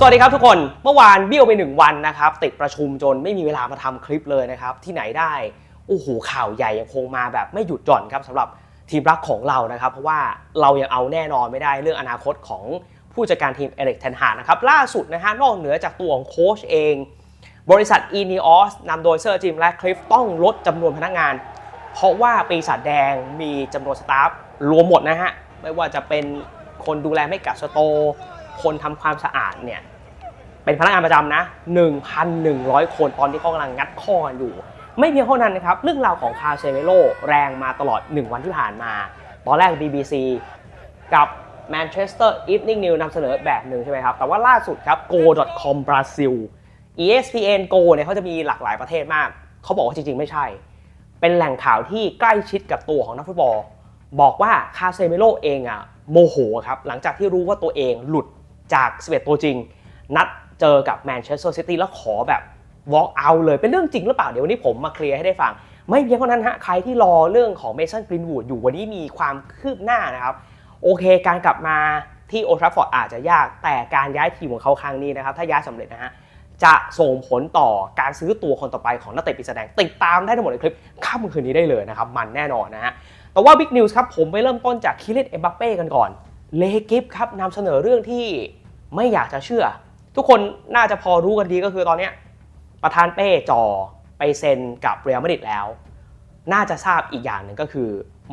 สวัสดีครับทุกคน เมื่อวานเบี้ยวไปหนึ่งวันนะครับ ติดประชุมจนไม่มีเวลามาทำคลิปเลยนะครับ ที่ไหนได้ โอ้โห ข่าวใหญ่ยังคงมาแบบไม่หยุดหย่อนครับสำหรับทีมรักของเรานะครับ เพราะว่าเรายังเอาแน่นอนไม่ได้เรื่องอนาคตของผู้จัดการทีมเอเล็กเทนฮานะครับ ล่าสุดนะฮะนอกเหนือจากตัวของโค้ชเอง บริษัท e n e o s นำโดยเซอร์จิมและคลิฟต้องลดจำนวนพนักงาน เพราะว่าปีศาจแดงมีจำนวนสตาฟรวมหมดนะฮะไม่ว่าจะเป็นคนดูแลไม่กัดสโต คนทำความสะอาดเนี่ย เป็นพนักงานประจำนะ 1,100 คนตอนที่เขากำลังงัดข้อกันอยู่ ไม่เพียงเท่านั้นนะครับ เรื่องราวของคาเซเมโลแรงมาตลอด 1 วันที่ผ่านมา ตอนแรก BBC กับ Manchester Evening News นำเสนอแบบหนึ่งใช่ไหมครับ แต่ว่าล่าสุดครับ go.com Brazil ESPN Go เนี่ยเขาจะมีหลากหลายประเทศมาก เขาบอกว่าจริง ๆ ไม่ใช่ เป็นแหล่งข่าวที่ใกล้ชิดกับตัวของนักฟุตบอล บอกว่าคาเซเมโลเองอะโมโหครับ หลังจากที่รู้ว่าตัวเองหลุดจาก 11 ตัวจริง นัด เจอกับแมนเชสเตอร์ซิตี้แล้วขอแบบ walk out เลยเป็นเรื่องจริงหรือเปล่า เดี๋ยววันนี้ผมมาเคลียร์ให้ได้ฟัง ไม่เพียงเท่านั้นฮะใครที่รอเรื่องของเมสันกรีนวูดอยู่วันนี้มีความคืบหน้านะครับ โอเคการกลับมาที่โอทราฟอร์ดอาจจะยาก แต่การย้ายทีมของเขาครั้งนี้นะครับ ถ้าย้ายสำเร็จนะฮะจะส่งผลต่อการซื้อตัวคนต่อไปของนักเตะปีศาจแดงติดตามได้ทั้งหมดในคลิปค่ำคืนนี้ได้เลยนะครับ มันแน่นอนนะฮะแต่ว่าบิ๊กนิวส์ครับผมไปเริ่มต้นจากคิเลตเอ็มบัปเป้กันก่อนเลกิฟครับนำเสนอเรื่องที่ไม่อยากจะเชื่อ ทุกคนน่าจะพอรู้กันดีก็คือตอนเนี้ประธานเป้จอไปเซ็นกับเรอัลมาดริดแล้ว น่าจะทราบอีกอย่างหนึ่งก็คือ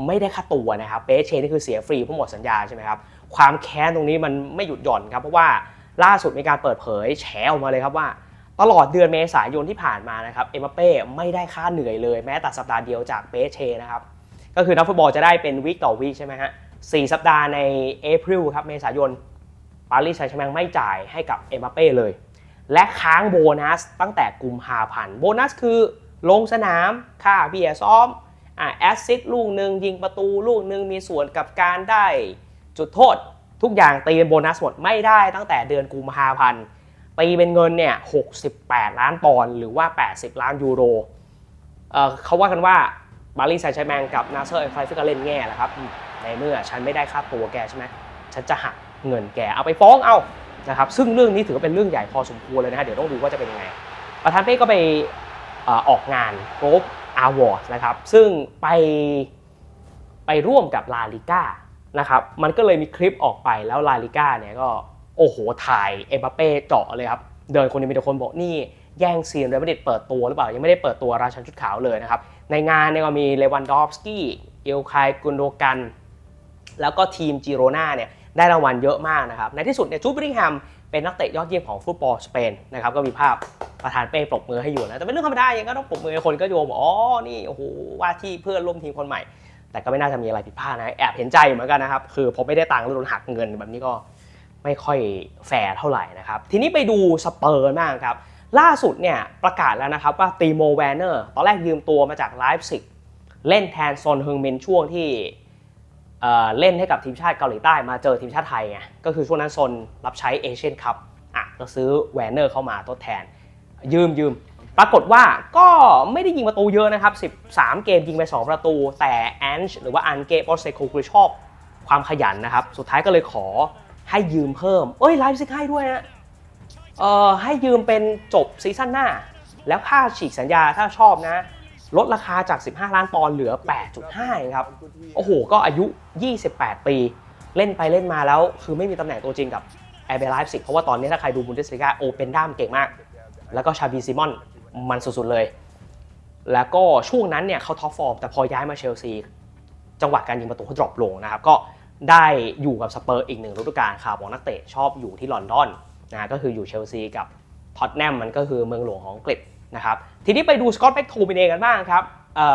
ไม่ได้ค่าตัวนะครับเป้เชนนี่คือเสียฟรีเพราะหมดสัญญาใช่ไหมครับความแค้นตรงนี้มันไม่หยุดหย่อนครับเพราะว่าล่าสุดมีการเปิดเผยแฉออกมาเลยครับว่า ตลอดเดือนเมษายนที่ผ่านมานะครับเอ็มเป้ไม่ได้ค่าเหนื่อยเลยแม้แต่สัปดาห์เดียวจากเปเชนะครับก็คือนักฟุตบอลจะได้เป็นวีคต่อวีคใช่ไหมฮะสี่สัปดาห์ในเอพริลครับเมษายน ปารีสแซงต์แชร์แมงไม่จ่ายให้กับเอ็มบัปเป้เลย และค้างโบนัสตั้งแต่กุมภาพันธ์โบนัสคือลงสนามค่าเบียร์ซ้อมอ่าแอสซิสต์ลูกหนึ่งยิงประตูลูกหนึ่งมีส่วนกับการได้จุดโทษ ทุกอย่างตีเป็นโบนัสหมดไม่ได้ตั้งแต่เดือนกุมภาพันธ์ตีเป็นเงินเนี่ย68 ล้านปอนด์หรือว่า 80 ล้านยูโรเเขาว่ากันว่าบารีแซงต์แชร์แมงกับนาเซอร์เอฟไฟก็เล่นแง่แหละครับ ในเมื่อฉันไม่ได้ค่าตัวแกใช่ไหมฉันจะหัก เงินแกเอาไปฟ้องเอานะครับซึ่งเรื่องนี้ถือว่าเป็นเรื่องใหญ่พอสมควรเลยนะฮะเดี๋ยวต้องดูว่าจะเป็นยังไง ประธานเป้ก็ไปออออกงานโกลบอาวอร์ดนะครับซึ่งไปไปร่วมกับลาลิก้านะครับมันก็เลยมีคลิปออกไปแล้วลาลิก้าเนี่ยก็โอ้โหถ่ายเอ็มบัปเป้เจาะเลยครับเดินคนนี้มีแต่คนบอกนี่แย่งซีนเรอัลมาดริดเปิดตัวหรือเปล่ายังไม่ได้เปิดตัวราชันชุดขาวเลยนะครับในงานเนี่ยก็มีเลวันดอฟสกี้เอลคายกุนโดกัน แล้วก็ทีมจิโรนาเนี่ย ได้รางวัลเยอะมากนะครับ ในที่สุดเนี่ยจูบริงแฮมเป็นนักเตะยอดเยี่ยมของฟุตบอลสเปนนะครับก็มีภาพประธานเป้ปรบมือให้อยู่นะแต่เป็นเรื่องธรรมดาย่างก็ต้องปรบมือคนก็โยงบอกอ๋อนี่โอ้โหว่าที่เพื่อนร่วมทีมคนใหม่ แต่ก็ไม่น่าจะมีอะไรผิดพลาดนะแอบเห็นใจเหมือนกันนะครับคือพอไม่ได้ตังค์โดนหักเงินแบบนี้ก็ไม่ค่อยแฟร์เท่าไหร่นะครับทีนี้ไปดูสเปอร์มากครับล่าสุดเนี่ยประกาศแล้วนะครับว่าตีโมแวนเนอร์ตอนแรกยืมตัวมาจากไลฟ์ซิกเล่นแทนซอนฮึงมินช่วงที่ เล่นให้กับทีมชาติเกาหลีใต้มาเจอทีมชาติไทยไงก็คือช่วงนั้นซนรับใช้เอเชียนคัพอะก็ซื้อแวนเนอร์เข้ามาทดแทน ยืมยืมปรากฏว่าก็ไม่ได้ยิงประตูเยอะนะครับ 13 เกมยิงไป 2 ประตู แต่แอนช์หรือว่าอันเกปอสเซโคคือชอบความขยันนะครับ สุดท้ายก็เลยขอให้ยืมเพิ่ม เอ้ยไลฟ์ซิกให้ด้วยนะเอ่อให้ยืมเป็นจบซีซั่นหน้า แล้วค่าฉีกสัญญาถ้าชอบนะ ลดราคาจาก 15 ล้านปอนด์เหลือ 8.5ครับโอ้โห ก็อายุ 28 ปี เล่นไปเล่นมาแล้ว คือไม่มีตำแหน่งตัวจริงกับแอร์เบลไลฟ์สิเพราะว่าตอนนี้ถ้าใครดูบุนเดสลิกาโอเปนด้ามเก่งมาก แล้วก็ชาบีซิมอนมันสุดๆเลย แล้วก็ช่วงนั้นเนี่ยเขาท็อปฟอร์ม แต่พอย้ายมาเชลซี จังหวะการยิงประตูเขาดรอปลงนะครับ ก็ได้อยู่กับสเปอร์อีกหนึ่งฤดูกาลข่าวบอกนักเตะชอบอยู่ที่ลอนดอนนะก็คืออยู่เชลซีกับท็อตแนมมันก็คือเมืองหลวงของอังกฤษ นะครับทีนี้ไปดูสกอตแบ็กโทมิเนกันบ้างครับ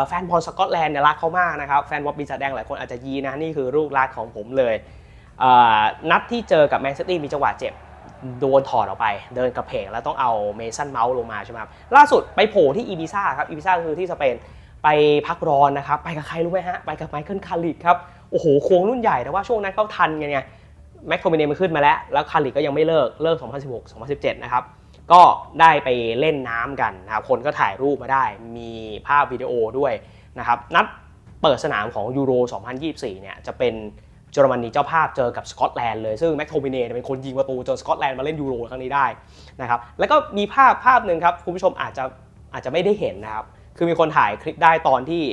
แฟนบอลสกอตแลนด์เนี่ยรักเขามากนะครับแฟนบอลปีศาจแดงหลายคนอาจจะยีนะนี่คือลูกรักของผมเลยเนัดที่เจอกับแมนซิตี้มีจังหวะเจ็บโดนถอดออกไป เดินกระเพกแล้วต้องเอาเมสันเมาส์ลงมาใช่ไหมครับล่าสุดไปโผล่ที่อีบิซ่าครับอีบิซ่าคือที่สเปนไปพักร้อนนะครับ ไปกับใครรู้ไหมฮะ ไปกับไมเคิลคาริกครับ โอ้โหโค้งรุ่นใหญ่แต่ว่าช่วงนั้นเขาทันไงเนี่ยแม็กโทมิเนมันขึ้นมาแล้ว แล้วคาริกก็ยังไม่เลิกเลิก 2016 2017 นะครับ ก็ได้ไปเล่นน้ำกันนะครับคนก็ถ่ายรูปมาได้มีภาพวิดีโอด้วยนะครับนัดเปิดสนามของยูโร 2024 เนี่ยจะเป็นเยอรมนีเจ้าภาพเจอกับสกอตแลนด์เลย ซึ่งแม็กโทมิเน่เป็นคนยิงประตูจนสกอตแลนด์มาเล่นยูโรครั้งนี้ได้นะครับแล้วก็มีภาพภาพหนึ่งครับ คุณผู้ชมอาจจะอาจจะไม่ได้เห็นนะครับ คือมีคนถ่ายคลิปได้ตอนที่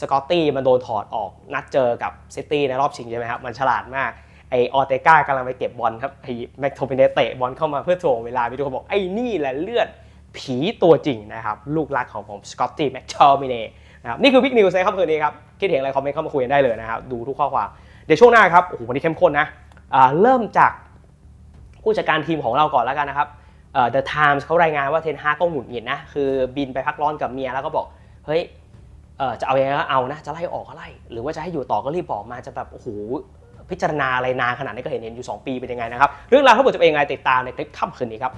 สกอตตี้มันโดนถอดออกนัดเจอกับซิตี้ในรอบชิงใช่ไหมครับ มันฉลาดมาก ไอออเตกากำลังไปเก็บบอลครับไอแม็กโทมิเนเตะบอลเข้ามาเพื่อถ่วงเวลามีทุกคนบอกไอ้นี่แหละเลือดผีตัวจริงนะครับ ลูกรักของผมสกอตตี้แม็กโทมิเนนะครับนี่คือพิกนิวส์ในค่ำคืนนี้ครับ คิดเห็นอะไรคอมเมนต์เข้ามาคุยกันได้เลยนะครับ ดูทุกข้อความ เดี๋ยวช่วงหน้าครับโอ้โหวันนี้เข้มข้นนะเริ่มจากผู้จัดการทีมของเราก่อนแล้วกันนะครับเอ่อ The Times เขารายงานว่าเทนฮากก็หงุดหงิดนะ คือบินไปพักร้อนกับเมียแล้วก็บอกเฮ้ยจะเอายังไงก็เอานะ จะไล่ออกก็ไล่ หรือว่าจะให้อยู่ต่อก็รีบบอกมาจะแบบโอ้โห พิจารณาอะไรนานขนาดนี้ก็เห็นเห็นอยู่ 2 ปีเป็นยังไงนะครับ เรื่องราวทั้งหมดจะเป็นยังไงติดตามในคลิปค่ำคืนนี้ครับ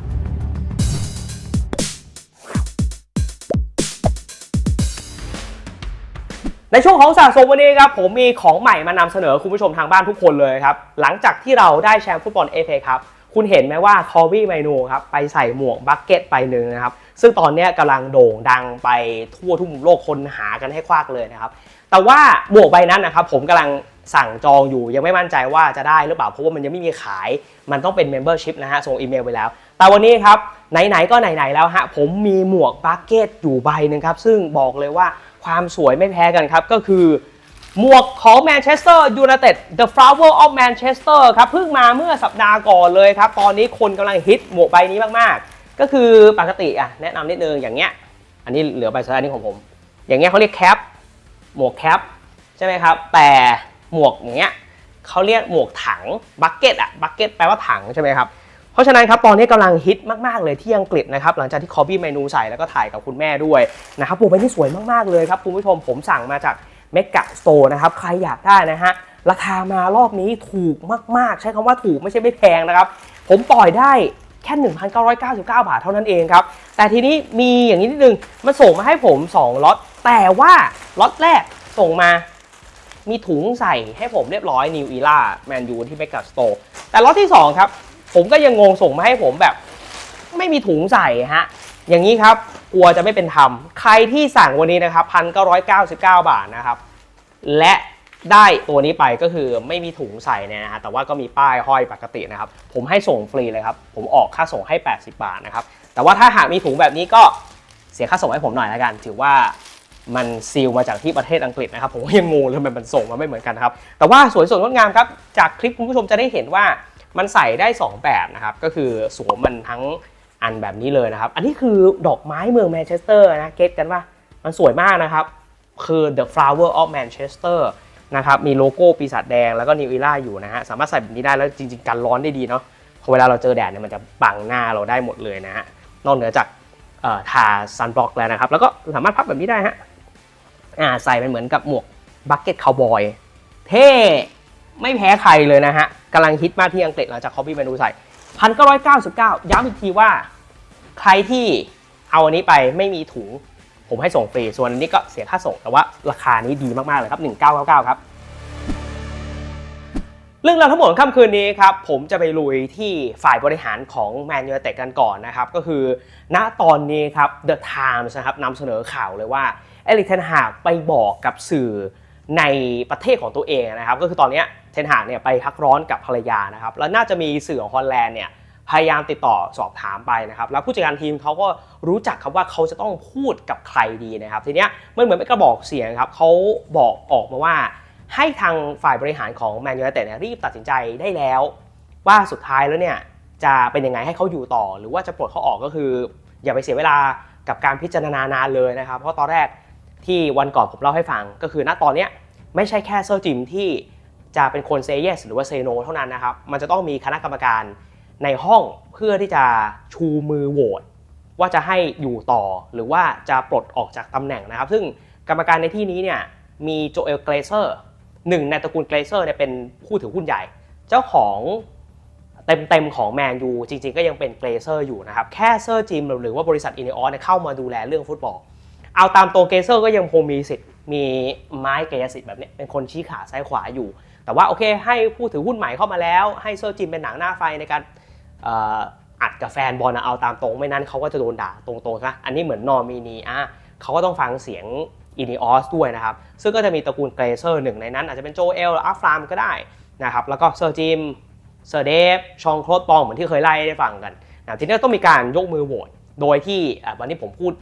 ในช่วงของสะสมวันนี้ครับผมมีของใหม่มานำเสนอคุณผู้ชมทางบ้านทุกคนเลยครับ หลังจากที่เราได้แชมป์ฟุตบอลเอฟเอครับคุณเห็นไหมว่าคอบี้ไมโนครับไปใส่หมวกบักเก็ตไปหนึ่งนะครับ ซึ่งตอนนี้กำลังโด่งดังไปทั่วทุกมุมโลกคนหากันให้ควักเลยนะครับ แต่ว่าหมวกใบนั้นนะครับผมกำลัง สั่งจองอยู่ยังไม่มั่นใจว่าจะได้หรือเปล่าเพราะว่ามันยังไม่มีขาย มันต้องเป็น Membership นะฮะส่งอีเมลไปแล้ว แต่วันนี้ครับไหนๆก็ไหนๆแล้วฮะผมมีหมวกบักเก็ตอยู่ใบหนึ่งครับซึ่งบอกเลยว่าความสวยไม่แพ้กันครับก็คือหมวกของแมนเชสเตอร์ยูไนเต็ด The Flower of Manchester ครับเพิ่งมาเมื่อสัปดาห์ก่อนเลยครับ ตอนนี้คนกำลังฮิตหมวกใบนี้มากๆ ก็คือปกติอะแนะนำนิดนึงอย่างเงี้ย อันนี้เหลือใบสุดท้ายนี้ของผม อย่างเงี้ยเขาเรียกแคปหมวกแคปใช่ไหมครับ แต่ หมวกอย่างเงี้ยเขาเรียกหมวกถังบักเก็ตอะบักเก็ตแปลว่าถังใช่ไหมครับเพราะฉะนั้นครับตอนนี้กำลังฮิตมาก ๆ เลยที่อังกฤษนะครับหลังจากที่คอบี้เมนูใส่แล้วก็ถ่ายกับคุณแม่ด้วยนะครับหมวกใบนี้สวยมาก ๆ เลยครับคุณผู้ชมผมสั่งมาจากเมกะสโตร์นะครับใครอยากได้นะฮะราคามารอบนี้ถูกมาก ๆ ใช้คำว่าถูกไม่ใช่ไม่แพงนะครับ ผมปล่อยได้แค่ 1,999 บาทเท่านั้นเองครับ แต่ทีนี้มีอย่างนี้นิดนึงมันส่งมาให้ผม 2ล็อตแต่ว่าล็อตแรกส่งมา มีถุงใส่ให้ผมเรียบร้อย New Era แมนยูที่เมกะสโตแต่ล็อตที่ 2 ครับ ผมก็ยังงงส่งมาให้ผมแบบ ไม่มีถุงใส่ฮะอย่างนี้ครับกลัวจะไม่เป็นธรรมใครที่สั่งวันนี้นะครับ1,999บาทนะครับ และได้ตัวนี้ไปก็คือไม่มีถุงใส่เนี่ยนะฮะแต่ว่าก็มีป้ายห้อยปกตินะครับ ผมให้ส่งฟรีเลยครับ ผมออกค่าส่งให้ 80 บาทนะครับ แต่ว่าถ้าหากมีถุงแบบนี้ก็เสียค่าส่งให้ผมหน่อยละกัน ถือว่า มันซีลมาจากที่ประเทศอังกฤษนะครับผมก็ยังงงเลยมันมันส่งมาไม่เหมือนกันนะครับ แต่ว่าสวยสดงดงามครับ จากคลิปคุณผู้ชมจะได้เห็นว่ามันใส่ได้ 2 แบบนะครับ ก็คือสวมมันทั้งอันแบบนี้เลยนะครับ อันนี้คือดอกไม้เมืองแมนเชสเตอร์นะเก็ตกันว่ามันสวยมากนะครับ คือ The Flower of Manchester นะครับมีโลโก้ปีศาจแดงแล้วก็นิว e ล่าอยู่นะฮะสามารถใส่แบบนี้ได้แล้วจริงๆกันร้อนได้ดีเนาะพอเวลาเราเจอแดดเนี่ยมันจะบังหน้าเราได้หมดเลยนะฮะนอกเหนือจาก ทาซันบล็อกแล้วนะครับ แล้วก็สามารถพับแบบนี้ได้ฮะอ่าใส่เป็นเหมือนกับหมวกบักเก็ตคาวบอยเท่ไม่แพ้ใครเลยนะฮะกำลังฮิตมากที่อังกฤษหลังจากคอปปี้เมนูใส่พันเก้าร้อยเก้าสิบเก้าย้ำอีกทีว่าใครที่เอาอันนี้ไปไม่มีถุงผมให้ส่งฟรี ส่วนอันนี้ก็เสียค่าส่งแต่ว่าราคานี้ดีมาก ๆ เลยครับ 1999 ครับ เรื่องราวทั้งหมดค่ำคืนนี้ครับผมจะไปลุยที่ฝ่ายบริหารของแมนยู i นเต็ดกันก่อนนะครับ ก็คือ ณตอนนี้ครับ The Times นะครับนำเสนอข่าวเลยว่าเอลิกเทนหากไปบอกกับสื่อในประเทศของตัวเองนะครับ ก็คือตอนนี้เทนหากเนี่ยไปพักร้อนกับภรรยานะครับ แล้วน่าจะมีสื่อของฮอลแลนด์เนี่ยพยายามติดต่อสอบถามไปนะครับ แล้วผู้จัดการทีมเขาก็รู้จักครับว่าเขาจะต้องพูดกับใครดีนะครับ ทีเนี้ยมันเหมือนเป็นกระบอกเสียงครับเขาบอกออกมาว่า ให้ทางฝ่ายบริหารของแมนยูไนเต็ดรีบตัดสินใจได้แล้ว ว่าสุดท้ายแล้วเนี่ยจะเป็นยังไงให้เขาอยู่ต่อ หรือว่าจะปลดเขาออกก็คือ อย่าไปเสียเวลากับการพิจารณานานเลยนะครับ เพราะตอนแรกที่วันก่อนผมเล่าให้ฟัง ก็คือณตอนเนี้ยไม่ใช่แค่เซอร์จิมที่จะเป็นคนเซเยสหรือว่าเซโนเท่านั้นนะครับ มันจะต้องมีคณะกรรมการในห้องเพื่อที่จะชูมือโหวตว่าจะให้อยู่ต่อหรือว่าจะปลดออกจากตำแหน่งนะครับ ซึ่งกรรมการในที่นี้เนี่ยมีโจเอลเกรเซอร์ หนึ่งในตระกูลเกรเซอร์เนี่ยเป็นผู้ถือหุ้นใหญ่ เจ้าของเต็มๆของแมนยูจริงๆ ก็ยังเป็นเกรเซอร์อยู่นะครับ แค่เซอร์จิมหรือว่าบริษัทอินเนออสเข้ามาดูแลเรื่องฟุตบอล เอาตามตัวเกรเซอร์ก็ยังคงมีสิทธิ์มีไม้กายสิทธิ์แบบนี้เป็นคนชี้ขาซ้ายขวาอยู่ แต่ว่าโอเคให้ผู้ถือหุ้นใหม่เข้ามาแล้ว ให้เซอร์จิมเป็นหนังหน้าไฟในการอัดกับแฟนบอลนะเอาตามตรงไม่นั้นเขาก็จะโดนด่าตรงๆนะอันนี้เหมือนนอมินีอะเขาก็ต้องฟังเสียง อิน e ออสด้วยนะครับ ซึ่งก็จะมีตระกูลเกรเซอร์หนึ่งในนั้น อาจจะเป็นโจเอลหรืออัฟรามก็ได้นะครับ แล้วก็เซอร์จิม เซอร์เดฟ ชองโคลดปองเหมือนที่เคยไล่ได้ฟังกันนะทีนี้ต้องมีการยกมือโหวต โดยที่วันนี้ผมพูด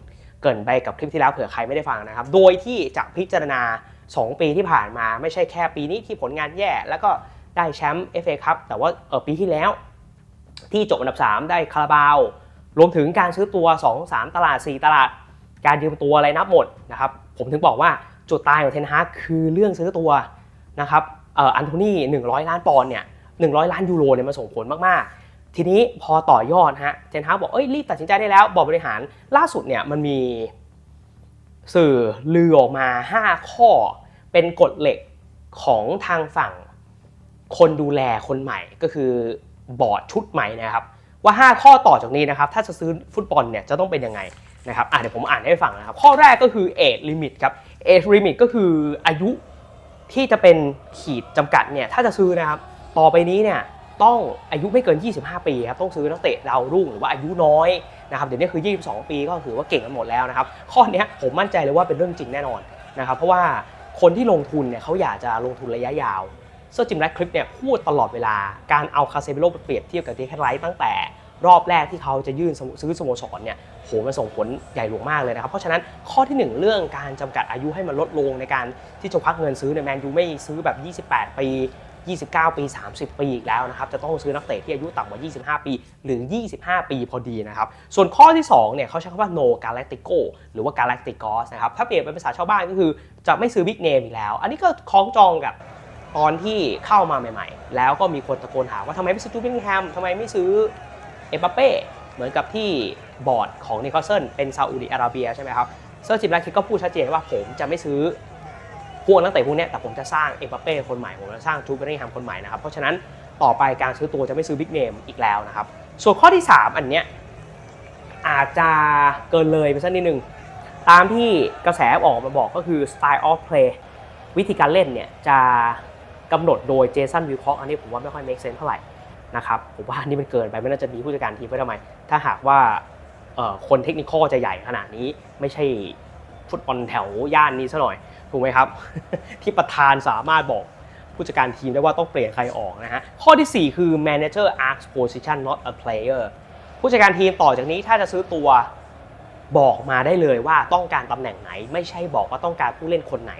เกินไปกับคลิปที่แล้วเผื่อใครไม่ได้ฟังนะครับ โดยที่จะพิจารณา 2 ปีที่ผ่านมาไม่ใช่แค่ปีนี้ที่ผลงานแย่ แล้วก็ได้แชมป์ FA ครับแต่ว่าเออปีที่แล้ว ที่จบอันดับ 3 ได้คาราบาว รวมถึงการซื้อตัว 2 3 ตลาด 4 ตลาด การยืมตัวอะไรนับหมดนะครับ ผมถึงบอกว่าจุดตายของเทนฮากคือเรื่องซื้อตัวนะครับอันโทนี่ 100 ล้านปอนด์เนี่ย100 ล้านยูโรเนี่ยมันส่งผลมากๆ ทีนี้พอต่อยอดฮะเทนฮากบอกเอ้ยรีบตัดสินใจได้แล้ว บอกบริหารล่าสุดเนี่ยมันมีสื่อลือออกมา 5 ข้อเป็นกฎเหล็กของทางฝั่งคนดูแลคนใหม่ก็คือบอร์ดชุดใหม่นะครับ ว่า 5 ข้อต่อจากนี้นะครับ ถ้าจะซื้อฟุตบอลเนี่ยจะต้องเป็นยังไง นะครับอะเดี๋ยวผมอ่านให้ฟังนะครับ ข้อแรกก็คือ age limit ครับ age limit ก็คืออายุที่จะเป็นขีดจำกัดเนี่ยถ้าจะซื้อนะครับต่อไปนี้เนี่ยต้องอายุไม่เกิน 25 ปีครับต้องซื้อนักเตะดาวรุ่งหรือว่าอายุน้อยนะครับเดี๋ยวนี้คือ 22 ปีก็ถือว่าเก่งกันหมดแล้วนะครับ ข้อเนี้ยผมมั่นใจเลยว่าเป็นเรื่องจริงแน่นอนนะครับเพราะว่าคนที่ลงทุนเนี่ยเขาอยากจะลงทุนระยะยาวเซอร์จิมแรดคลิปเนี่ยพูดตลอดเวลาการเอาคาเซเบโลไปเปรียบเทียบกับเดคไลท์ตั้งแต่ รอบแรกที่เขาจะยื่นซื้อสโมสรเนี่ยโหมันส่งผลใหญ่หลวงมากเลยนะครับ เพราะฉะนั้นข้อทีหนึ่1 เรื่องการจำกัดอายุให้มันลดลงในการที่จะพักเงินซื้อเนี่ยแมนยูไม่ซื้อแบบ 28 ปี 29 ปี 30 ปีอีกแล้วนะครับจะต้องซื้อนักเตะที่อายุต่ำกว่า 25 ปี หรือ 25 ปีพอดีนะครับ ส่วนข้อที่2เนี่ยเขาใช้คำว่า no galactico หรือว่า galacticos นะครับถ้าเปลี่ยนเป็นภาษาชาวบ้านก็คือจะไม่ซื้อบิ๊กเนมอีกแล้ว อันนี้ก็คล้องจองกับตอนที่เข้ามาใหม่ ๆ แล้วก็มีคนตะโกนถามว่าทำไมไม่ซื้อจูบิงแฮมทำไมไม่ซื้อ เอมบัปเป้เหมือนกับที่บอร์ดของนิโคลเซนเป็นซาอุดิอาระเบียใช่ไหมครับเซอร์จิมแลคิดก็พูดชัดเจนว่าผมจะไม่ซื้อพวกนักเตะพวกนี้แต่ผมจะสร้างเอมบัปเป้คนใหม่ผมจะสร้างจูเบิงแฮมคนใหม่นะครับเพราะฉะนั้นต่อไปการซื้อตัวจะไม่ซื้อบิ๊กเนมอีกแล้วนะครับส่วนข้อที่ 3 อันเนี้ยอาจจะเกินเลยไปสักนิดนึงตามที่กระแสออกมาบอกก็คือ style of play วิธีการเล่นเนี่ยจะกำหนดโดยเจสันวิลคอกอันนี้ผมว่าไม่ค่อย make sense เท่าไหร่ นะครับผมว่านนี้มันเกินไปไม่น่าจะมีผู้จัดการทีมไว้ทำไม ถ้าหากว่าคนเทคนิคจะใหญ่ขนาดนี้ไม่ใช่ฟุตบอลแถวย่านนี้ซะหน่อย ถูกไหมครับ ที่ประธานสามารถบอกผู้จัดการทีมได้ว่าต้องเปลี่ยนใครออกนะฮะ ข้อทีสี่4 คือ manager asks position not a player ผู้จัดการทีมต่อจากนี้ถ้าจะซื้อตัวบอกมาได้เลยว่าต้องการตำแหน่งไหน ไม่ใช่บอกว่าต้องการผู้เล่นคนไหน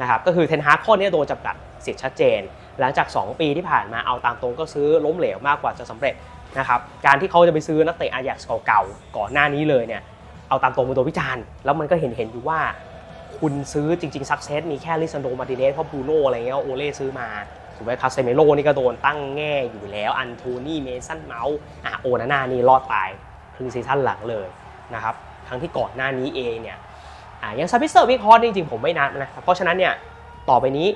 นะครับก็คือเทนฮากข้อนี้โดนจำกัดสิทธิ์ชัดเจน หลังจาก 2 ปีที่ผ่านมาเอาตามตรงก็ซื้อล้มเหลวมากกว่าจะสำเร็จนะครับการที่เขาจะไปซื้อนักเตะอายักเก่าๆก่อนหน้านี้เลยเนี่ยเอาตามตรงเป็นตัววิจารณ์แล้วมันก็เห็นเห็นอยู่ว่าคุณซื้อจริงๆซักเซสมีแค่ลิซันโดมาติเนสเพราะบรูโน่อะไรเงี้ยโอเล่ซื้อมาถูกไหมคาเซเมโลนี่ก็โดนตั้งแง่อยู่แล้ว อันโทนี่เมสันเมาส์อะโอนาน่านี่รอดตายครึ่งซีซั่นหลังเลยนะครับทั้งที่ก่อนหน้านี้เองเนี่ยอ่ายังซาพิเซอร์วิคอร์จริงๆผมไม่นัดนะเพราะฉะนั้นเนี่ยต่อไปนี้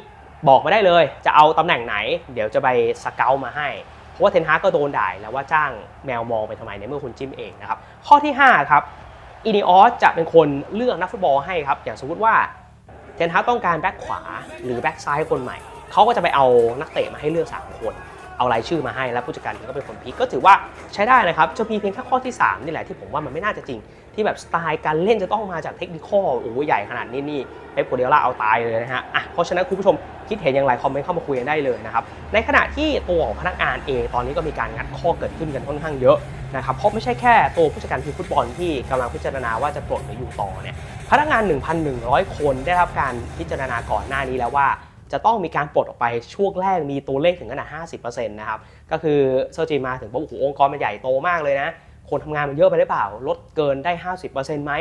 บอกมาได้เลย จะเอาตำแหน่งไหน เดี๋ยวจะไปสเกลมาให้ เพราะว่าเทนฮากก็โดนด่าแล้วว่าจ้างแมวมองไปทำไมในเมื่อคุณจิ้มเองนะครับ ข้อที่ 5 ครับอินิออสจะเป็นคนเลือกนักฟุตบอลให้ครับ อย่างสมมติว่าเทนฮาต้องการแบ็คขวาหรือแบ็คซ้ายคนใหม่ เขาก็จะไปเอานักเตะมาให้เลือก 3 คน เอารายชื่อมาให้แล้วผู้จัดการทีมก็เป็นคนพิกก็ถือว่าใช้ได้นะครับ จะมีเพียงแค่ข้อที่ 3 นี่แหละที่ผมว่ามันไม่น่าจะจริง ที่แบบสไตล์การเล่นจะต้องมาจากเทคนิคอลโอ้โหใหญ่ขนาดนี้นี่เป๊ปโกเดียล่าเอาตายเลยนะฮะอะเพราะฉะนั้นคุณผู้ชมคิดเห็นอย่างไรคอมเมนต์เข้ามาคุยกันได้เลยนะครับในขณะที่ตัวของพนักงานเองตอนนี้ก็มีการงัดข้อเกิดขึ้นกันค่อนข้างเยอะนะครับเพราะไม่ใช่แค่ตัวผู้จัดการทีมฟุตบอลที่กำลังพิจารณาว่าจะปลดหรืออยู่ต่อเนี่ยพนักงาน 1,100 คนได้รับการพิจารณาก่อนหน้านี้แล้วว่าจะต้องมีการปลดออกไปช่วงแรกมีตัวเลขถึงขนาด 50%นะครับ ก็คือเซอร์จีมาถึงบอกโอ้โหองค์กรมันใหญ่โตมากเลยนะ คนทำงานมันเยอะไปหรือเปล่า ลดเกินได้ 50%ไหม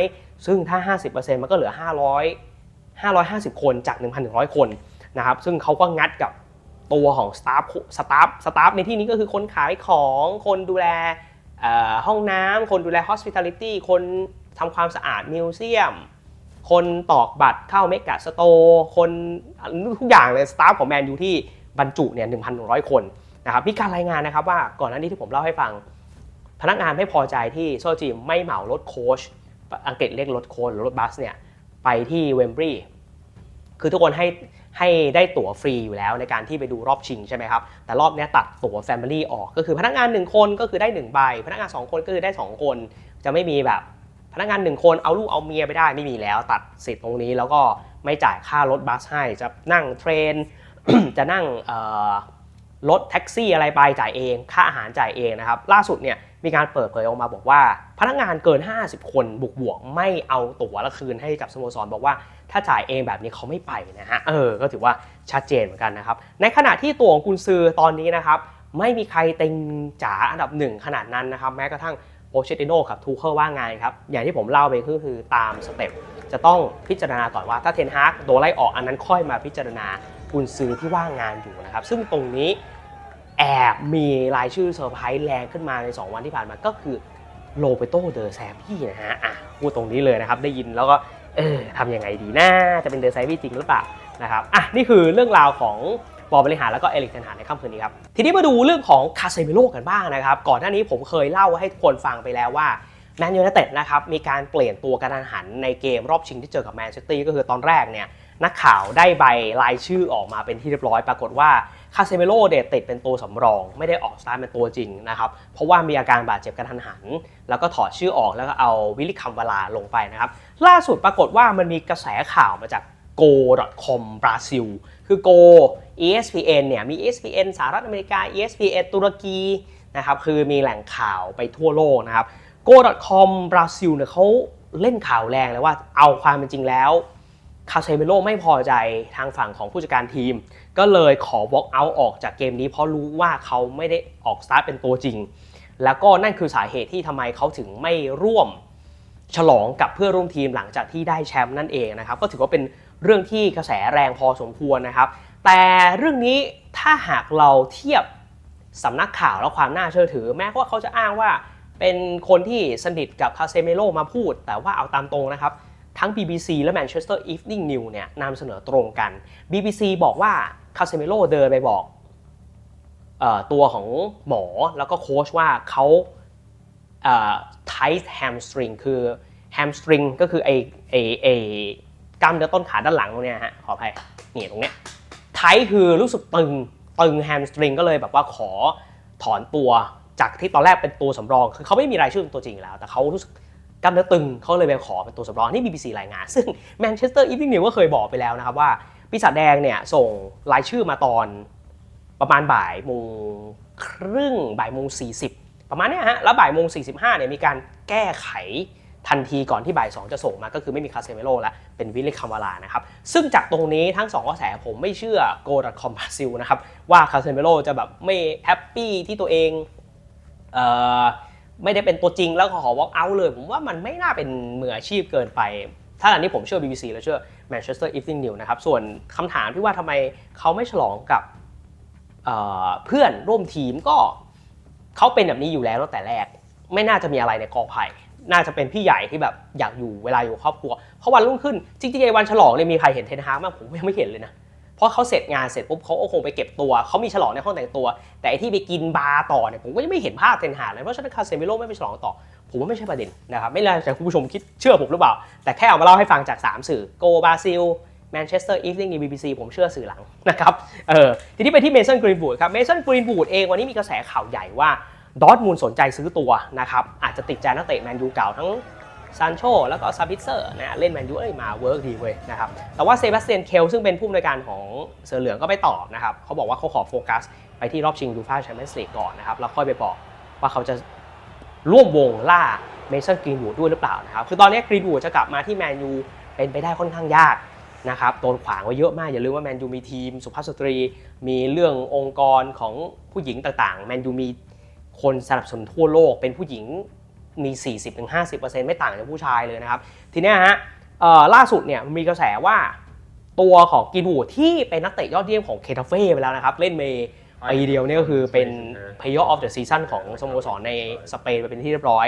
ซึ่งถ้า 50%มันก็เหลือ 500 550 คนจาก 1,100 คนนะครับ ซึ่งเขาก็งัดกับตัวของสตาฟสตาฟสตาฟในที่นี้ก็คือคนขายของ คนดูแลห้องน้ำ คนดูแล hospitality คนทำความสะอาดมิวเซียม คนตอกบัตรเข้าเมกะสโตรคนทุกอย่างเลยสตาฟของแมนยูที่บรรจุเนี่ย1,100 คนนะครับมีการรายงานนะครับว่าก่อนหน้านี้ที่ผมเล่าให้ฟัง พนักงานไม่พอใจที่โซจิมไม่เหมารถโค้ชอังกฤษเรียกรถโค้ชหรือรถบัสเนี่ยไปที่เวมบรีคือทุกคนให้ให้ได้ตั๋วฟรีอยู่แล้วในการที่ไปดูรอบชิงใช่ไหมครับ แต่รอบนี้ตัดตั๋วแฟมิลี่ออกก็คือพนักงาน 1 คนก็คือได้ 1 ใบ พนักงาน 2 คนก็คือได้ 2 คน จะไม่มีแบบพนักงาน 1 คนเอาลูกเอาเมียไปได้ไม่มีแล้ว ตัดสิทธิ์ตรงนี้แล้วก็ไม่จ่ายค่ารถบัสให้จะนั่งเทรน จะนั่งรถแท็กซี่อะไรไปจ่ายเอง ค่าอาหารจ่ายเองนะครับล่าสุดเนี่ย มีการเปิดเผยออกมาบอกว่า พนักงานเกิน 50 คนบวกบวกไม่เอาตั๋วละคืนให้กับสโมสรบอกว่าถ้าจ่ายเองแบบนี้เขาไม่ไปนะฮะเออก็ถือว่าชัดเจนเหมือนกันนะครับ ในขณะที่ตัวของกุนซือตอนนี้นะครับ ไม่มีใครเต็งจ๋าอันดับหนึ่งขนาดนั้นนะครับ แม้กระทั่งโปเชติโน่ครับทูเคิลว่างงานครับ อย่างที่ผมเล่าไปก็คือตามสเต็ปจะต้องพิจารณาก่อนว่าถ้าเทนฮากโดนไล่ออกอันนั้นค่อยมาพิจารณากุนซือที่ว่างงานอยู่นะครับ ซึ่งตรงนี้ แอบมีรายชื่อเซอร์ไพรส์แรงขึ้นมาใน 2 วันที่ผ่านมาก็คือโรเบโตเดอแซพี่นะฮะอะพูดตรงนี้เลยนะครับ ได้ยินแล้วก็เออทำยังไงดีนะจะเป็นเดอแซพี่จริงหรือเปล่านะครับอะนี่คือเรื่องราวของบอลบริหารแล้วก็เอริกเทนหาในค่ำคืนนี้ครับ ทีนี้มาดูเรื่องของคาเซมิโลกันบ้างนะครับ ก่อนหน้านี้ผมเคยเล่าให้ทุกคนฟังไปแล้วว่าแมนยูไนเต็ดนะครับมีการเปลี่ยนตัวกระทันหันในเกมรอบชิงที่เจอกับแมนเชสเตอร์ก็คือตอนแรกเนี่ย นักข่าวได้ใบรายชื่อออกมาเป็นที่เรียบร้อย ปรากฏว่าคาเซเมโลเดติดเป็นตัวสำรอง ไม่ได้ออกสตาร์ทเป็นตัวจริงนะครับ เพราะว่ามีอาการบาดเจ็บกระทันหัน แล้วก็ถอดชื่อออกแล้วก็เอาวิลิคัมวลาลงไปนะครับ ล่าสุดปรากฏว่ามันมีกระแสข่าวมาจาก go.com บราซิล คือ go ESPN เนี่ย มี ESPN สหรัฐอเมริกา ESPN ตุรกีนะครับ คือมีแหล่งข่าวไปทั่วโลกนะครับ go.com บราซิลเนี่ยเขาเล่นข่าวแรงเลยว่าเอาความเป็นจริงแล้ว คาเซเมโลไม่พอใจทางฝั่งของผู้จัดการทีม ก็เลยขอ walk out ออกจากเกมนี้ เพราะรู้ว่าเขาไม่ได้ออกสตาร์ทเป็นตัวจริง แล้วก็นั่นคือสาเหตุที่ทำไมเขาถึงไม่ร่วมฉลองกับเพื่อนร่วมทีมหลังจากที่ได้แชมป์นั่นเองนะครับ ก็ถือว่าเป็นเรื่องที่กระแสแรงพอสมควรนะครับ แต่เรื่องนี้ถ้าหากเราเทียบสำนักข่าวและความน่าเชื่อถือ แม้ว่าเขาจะอ้างว่าเป็นคนที่สนิทกับคาเซเมโลมาพูด แต่ว่าเอาตามตรงนะครับ ทั้ง BBC และ Manchester Evening News เนี่ยนำเสนอตรงกัน BBC บอกว่าคาเซเมโลเดินไปบอกออตัวของหมอแล้วก็โค้ชว่าเขา tight hamstring คือ hamstring ก็คือไอไอไอกล้ามเนื้อต้นขาด้านหลังตรงเนี้ยฮะขออภัยนี่ตรงเนี้ย tight คือรู้สึกตึงตึง hamstring ก็เลยแบบว่าขอถอนตัวจากที่ตอนแรกเป็นตัวสำรอง คือเขาไม่มีรายชื่อเป็นตัวจริงแล้ว แต่เขารู้สึก กล้ามเนื้อตึงเขาเลยไปขอเป็นตัวสำรองนี่ BBC รายงาน ซึ่ง Manchester Evening News ก็เคยบอกไปแล้วนะครับว่าปีศาจแดงเนี่ยส่งรายชื่อมาตอนประมาณบ่ายโมงครึ่งบ่ายโมงสี่สิบประมาณเนี้ยฮะแล้วบ่ายโมงสี่สิบห้าเนี่ยมีการแก้ไขทันทีก่อนที่บ่ายสองจะส่งมาก็คือไม่มีคาเซเมโลแล้ว เป็นวิลเลคามวาลานะครับ ซึ่งจากตรงนี้ทั้งสองกระแสผมไม่เชื่อโกดคอมบาซิลนะครับ ว่าคาเซเมโลจะแบบไม่แฮปปี้ที่ตัวเองเอ่อ ไม่ได้เป็นตัวจริงแล้วขอ walk out เลย ผมว่ามันไม่น่าเป็นมืออาชีพเกินไป ถ้าอันนี้ผมเชื่อ BBC และเชื่อ Manchester Evening News นะครับ ส่วนคำถามที่ว่าทำไมเขาไม่ฉลองกับเเพื่อนร่วมทีมก็เขาเป็นแบบนี้อยู่แล้วตั้งแต่แรก ไม่น่าจะมีอะไรในกอไผ่น่าจะเป็นพี่ใหญ่ที่แบบอยากอยู่เวลาอยู่ครอบครัว เพราะวันรุ่งขึ้นจริงๆไอ้วันฉลองเลยมีใครเห็นเทนฮาร์กบ้างผมยังไม่เห็นเลยนะ เพราะเขาเสร็จงานเสร็จปุ๊บเขาก็คงไปเก็บตัวเขามีฉลองในห้องแต่งตัว แต่อ้ที่ไปกินบาร์ต่อเนี่ยผมก็ยังไม่เห็นภาพเทนฮาเลยเพราะฉะนั้นคาเซมิโลไม่ไปฉลองต่อ ผมว่าไม่ใช่ประเด็นนะครับไม่แน่ใจคุณผู้ชมคิดเชื่อผมหรือเปล่า แต่แค่เอามาเล่าให้ฟังจาก 3 สื่อโกบราซิลแมนเชสเตอร์อีฟลิงใน BBC ผมเชื่อสื่อหลังนะครับเออทีนี้ไปที่เมสันกรีนบูดครับเมสันกรีนบูดเองวันนี้มีกระแสข่าวใหญ่ว่าดอทมูลสนใจซื้อตัวนะครับอาจจะติดใจนักเตะแมนยูเก่าทั้ง ซานโชแล้วก็ซาบิเซอร์นะเล่นแมนยูเอ้ยมาเวิร์กดีเว้ยนะครับแต่ว่าเซบาสเตียนเคลซึ่งเป็นผู้อำนวยการของเสือเหลืองก็ไม่ตอบนะครับเขาบอกว่าเขาขอโฟกัสไปที่รอบชิงยูฟ่าแชมเปี้ยนส์ลีกก่อนนะครับแล้วค่อยไปบอกว่าเขาจะร่วมวงล่าเมสันกรีนบูดด้วยหรือเปล่านะครับคือตอนนี้กรีนบูดจะกลับมาที่แมนยูเป็นไปได้ค่อนข้างยากนะครับโดนขวางไว้เยอะมาก อย่าลืมว่าแมนยูมีทีม สุภาพสตรี มีเรื่ององค์กรของผู้หญิงต่างๆแมนยูมีคนสนับสนุนทั่วโลกเป็นผู้หญิง มี 40-50%ไม่ต่างจากผู้ชายเลยนะครับ ทีเนี้ยฮะเอ่อล่าสุดเนี่ยมีกระแสว่าตัวของกินบูดที่เป็นนักเตะยอดเยี่ยมของเคทาเฟ่ไปแล้วนะครับ เล่นเมย์ปีเดียวเนี่ยก็คือเป็น Player of the Season ของสโมสรในสเปนไปเป็นที่เรียบร้อย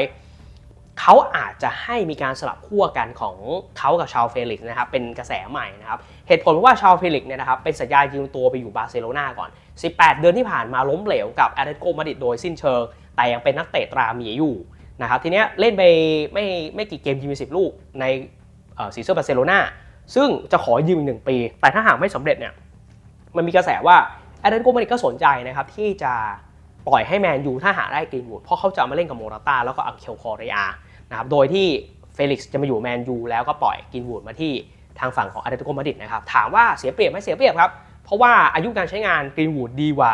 เขาอาจจะให้มีการสลับขั้วกันของเขากับชาวเฟลิกซ์นะครับ เป็นกระแสใหม่นะครับ เหตุผลเพราะว่าชาวเฟลิกซ์เนี่ยนะครับเป็นสัญญายืมตัวไปอยู่บาร์เซโลนาก่อน 18 เดือนที่ผ่านมาล้มเหลวกับแอตเลติโกมาดริดโดยสิ้นเชิง แต่ยังเป็นนักเตะตราหมีอยู่ นะครับทีเนี้ยเล่นไปไม่ไม่กี่เกมยิงไป10ลูกในซีเซอร์บาร์เซโลนาซึ่งจะขอยืมอีกหนึ่งปี แต่ถ้าหากไม่สำเร็จเนี่ยมันมีกระแสว่าแอตเลติโกมาดริดก็สนใจนะครับที่จะปล่อยให้แมนยูถ้าหาได้กรีนวูดเพราะเขาจะมาเล่นกับโมราตาแล้วก็อังเคลคอเรียนะครับโดยที่เฟลิกซ์จะมาอยู่แมนยูแล้วก็ปล่อยกินวูดมาที่ทางฝั่งของอาร์เตโกมาดริดนะครับถามว่าเสียเปรียบไหมเสียเปรียบครับ เพราะว่าอายุการใช้งานกรีนวูดดีกว่า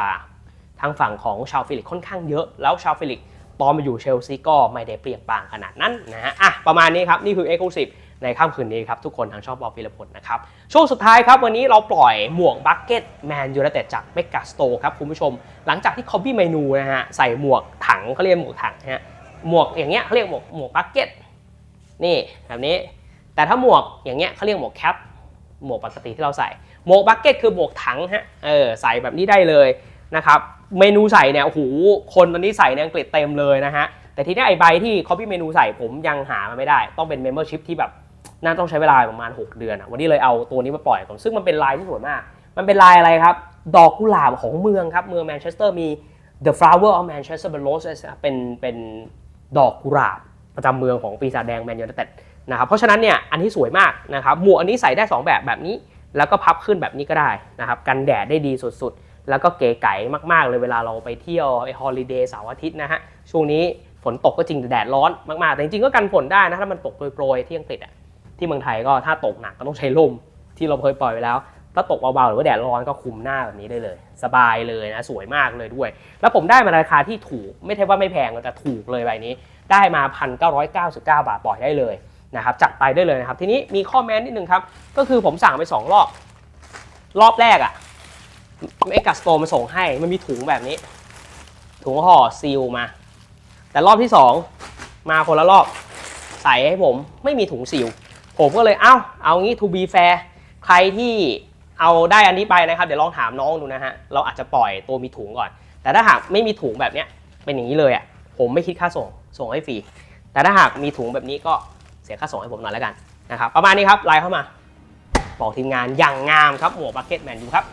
ทางฝั่งของชาวฟิลิกค่อนข้างเยอะ แล้วชาวฟิลิก ตอนมาอยู่เชลซีก็ไม่ได้เปลี่ยนปางขนาดนั้นนะฮะอะประมาณนี้ครับ นี่คือ Exclusive ในค่ำคืนนี้ครับ ทุกคนทางช่องบอลฟิลพลนะครับ ช่วงสุดท้ายครับ วันนี้เราปล่อยหมวกบัคเก็ตแมนยูไนเต็ดจากเมกาสโตครับ คุณผู้ชม หลังจากที่คอบบี้เมนูนะฮะใส่หมวกถังเขาเรียกหมวกถังนะฮะหมวกอย่างเงี้ยเขาเรียกหมวกหมวกบัคเก็ตนี่แบบนี้ แต่ถ้าหมวกอย่างเงี้ยเขาเรียกหมวกแคปหมวกปกติที่เราใส่หมวกบัคเก็ตคือหมวกถังฮะเออใส่แบบนี้ได้เลย นะครับเมนูใส่เนี่ยโอ้โหคนตอนนี้ใส่ในอังกฤษเต็มเลยนะฮะแต่ทีนี้ไอใบที่ copy เมนูใส่ผมยังหามาไม่ได้ ต้องเป็น membership ที่แบบน่าต้องใช้เวลาประมาณ 6 เดือนอะวันนี้เลยเอาตัวนี้มาปล่อยก่อนซึ่งมันเป็นลายที่สวยมาก มันเป็นลายอะไรครับ ดอกกุหลาบของเมืองครับเมืองแมนเชสเตอร์มี the flower of Manchester the roses เป็นเป็นดอกกุหลาบประจำเมืองของปีศาจแดงแมนยูไนเต็ดนะครับเพราะฉะนั้นเนี่ยอันนี้สวยมากนะครับหมวกอันนี้ใส่ได้ 2 แบบแบบนี้ แล้วก็พับขึ้นแบบนี้ก็ได้นะครับกันแดดได้ดีสุดๆ แล้วก็เก๋ไก๋มากๆเลยเวลาเราไปเที่ยวไอฮอลิเดย์เสาร์อาทิตย์นะฮะช่วงนี้ฝนตกก็จริงแต่แดดร้อนมากๆแต่จริงๆก็กันฝนได้นะถ้ามันตกโปรยๆที่อังกฤษอะที่เมืองไทยก็ถ้าตกหนักก็ต้องใช้ร่มที่เราเคยปล่อยไว้แล้ว ถ้าตกเบาๆหรือว่าแดดร้อนก็คุมหน้าแบบนี้ได้เลย สบายเลยนะสวยมากเลยด้วย แล้วผมได้มาราคาที่ถูกไม่ใช่ว่าไม่แพงแต่ถูกเลยใบนี้ ได้มา 1,999 บาทปล่อยได้เลยนะครับจัดไปได้เลยนะครับทีนี้มีข้อแม้นิดนึงครับก็คือผมสั่งไป 2 รอบ รอบแรกอะ่ะ เอ็กซ์สโตมาส่งให้มันมีถุงแบบนี้ ถุงห่อซีลมา แต่รอบที่2มาคนละรอบใส่ให้ผมไม่มีถุงซีลผมก็เลยเอ้าเอางี้ to be fair ใครที่เอาได้อันนี้ไปนะครับ เดี๋ยวลองถามน้องดูนะฮะ เราอาจจะปล่อยตัวมีถุงก่อน แต่ถ้าหากไม่มีถุงแบบเนี้ยเป็นอย่างนี้เลยอะผมไม่คิดค่าส่งส่งให้ฟรีแต่ถ้าหากมีถุงแบบนี้ก็เสียค่าส่งให้ผมหน่อยแล้วกันนะครับประมาณนี้ครับไลน์เข้ามา บอกทีมงานอย่างงามครับหมวกบักเก็ตแมนยูครับ